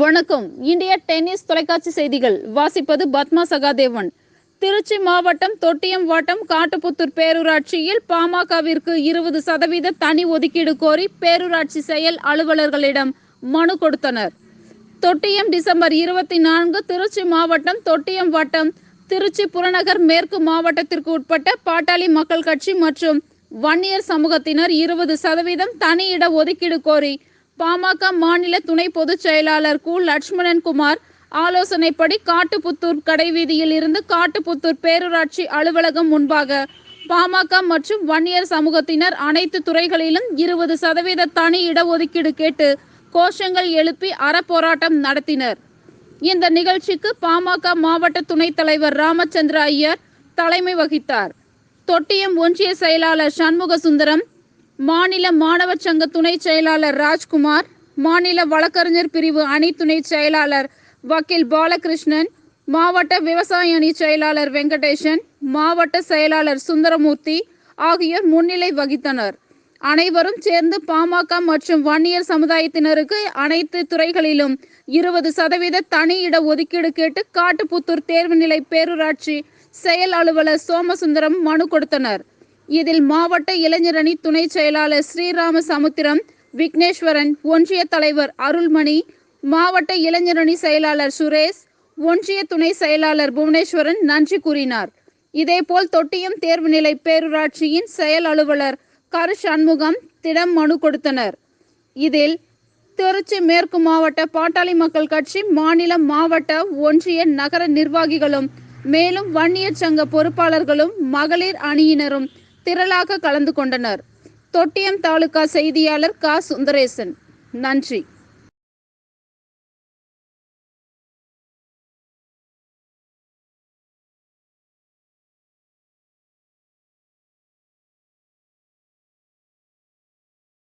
வணக்கம். இந்திய டென்னிஸ் தொலைக்காட்சி செய்திகள். வாசிப்பது பத்மா சகாதேவன். திருச்சி மாவட்டம் தொட்டியம் வட்டம் காட்டுப்புத்தூர் பேரூராட்சியில் பாமகவிற்கு இருபது சதவீத தனி ஒதுக்கீடு கோரி பேரூராட்சி செயல் அலுவலர்களிடம் மனு கொடுத்தனர். தொட்டியம் டிசம்பர் இருபத்தி நான்கு திருச்சி மாவட்டம் தொட்டியம் வட்டம் திருச்சி புறநகர் மேற்கு மாவட்டத்திற்கு உட்பட்ட பாட்டாளி மக்கள் கட்சி மற்றும் வன்னியர் சமூகத்தினர் இருபது சதவீதம் தனி இட ஒதுக்கீடு கோரி பாமக மாநில துணை பொதுச் செயலாளர் கு. லட்சுமணன் குமார் ஆலோசனைப்படி காட்டுப்புத்தூர் கடைவீதியில் இருந்து காட்டுப்புத்தூர் பேரூராட்சி அலுவலகம் முன்பாக பாமக மற்றும் வன்னியர் சமூகத்தினர் அனைத்து துறைகளிலும் இருபது சதவீத தனி இடஒதுக்கீடு கேட்டு கோஷங்கள் எழுப்பி அறப்போராட்டம் நடத்தினர். இந்த நிகழ்ச்சிக்கு பாமக மாவட்ட துணைத் தலைவர் ராமச்சந்திர ஐயர் தலைமை வகித்தார். தொட்டியம் ஒன்றிய செயலாளர் சண்முக சுந்தரம் மாநில மாணவர் சங்க துணை செயலாளர் ராஜ்குமார் மாநில வழக்கறிஞர் பிரிவு அணி துணை செயலாளர் வக்கீல் பாலகிருஷ்ணன் மாவட்ட விவசாய அணி செயலாளர் வெங்கடேசன் மாவட்ட செயலாளர் சுந்தரமூர்த்தி ஆகியோர் முன்னிலை வகித்தனர். அனைவரும் சேர்ந்து பாமக மற்றும் வன்னியர் சமுதாயத்தினருக்கு அனைத்து துறைகளிலும் இருபது சதவீத தனி இட ஒதுக்கீடு கேட்டு காட்டுப்புத்தூர் தேர்வுநிலை பேரூராட்சி செயல் அலுவலர் சோமசுந்தரம் மனு கொடுத்தனர். இதில் மாவட்ட இளைஞரணி துணை செயலாளர் ஸ்ரீராம சமுத்திரம் விக்னேஸ்வரன் ஒன்றிய தலைவர் அருள்மணி மாவட்ட இளைஞரணி செயலாளர் சுரேஷ் ஒன்றிய துணை செயலாளர் புவனேஸ்வரன் நன்றி கூறினார். இதேபோல் தொட்டியம் தேர்வு நிலை பேரூராட்சியின் செயல் அலுவலர் கரு சண்முகம் திடம் மனு கொடுத்தனர். இதில் திருச்சி மேற்கு மாவட்ட பாட்டாளி மக்கள் கட்சி மாநில மாவட்ட ஒன்றிய நகர நிர்வாகிகளும் மேலும் வன்னியர் சங்க பொறுப்பாளர்களும் மகளிர் அணியினரும் திரளாக கலந்து கொண்டனர். தொட்டியம் தாலுகா செய்தியாளர் கா. சுந்தரேசன். நன்றி.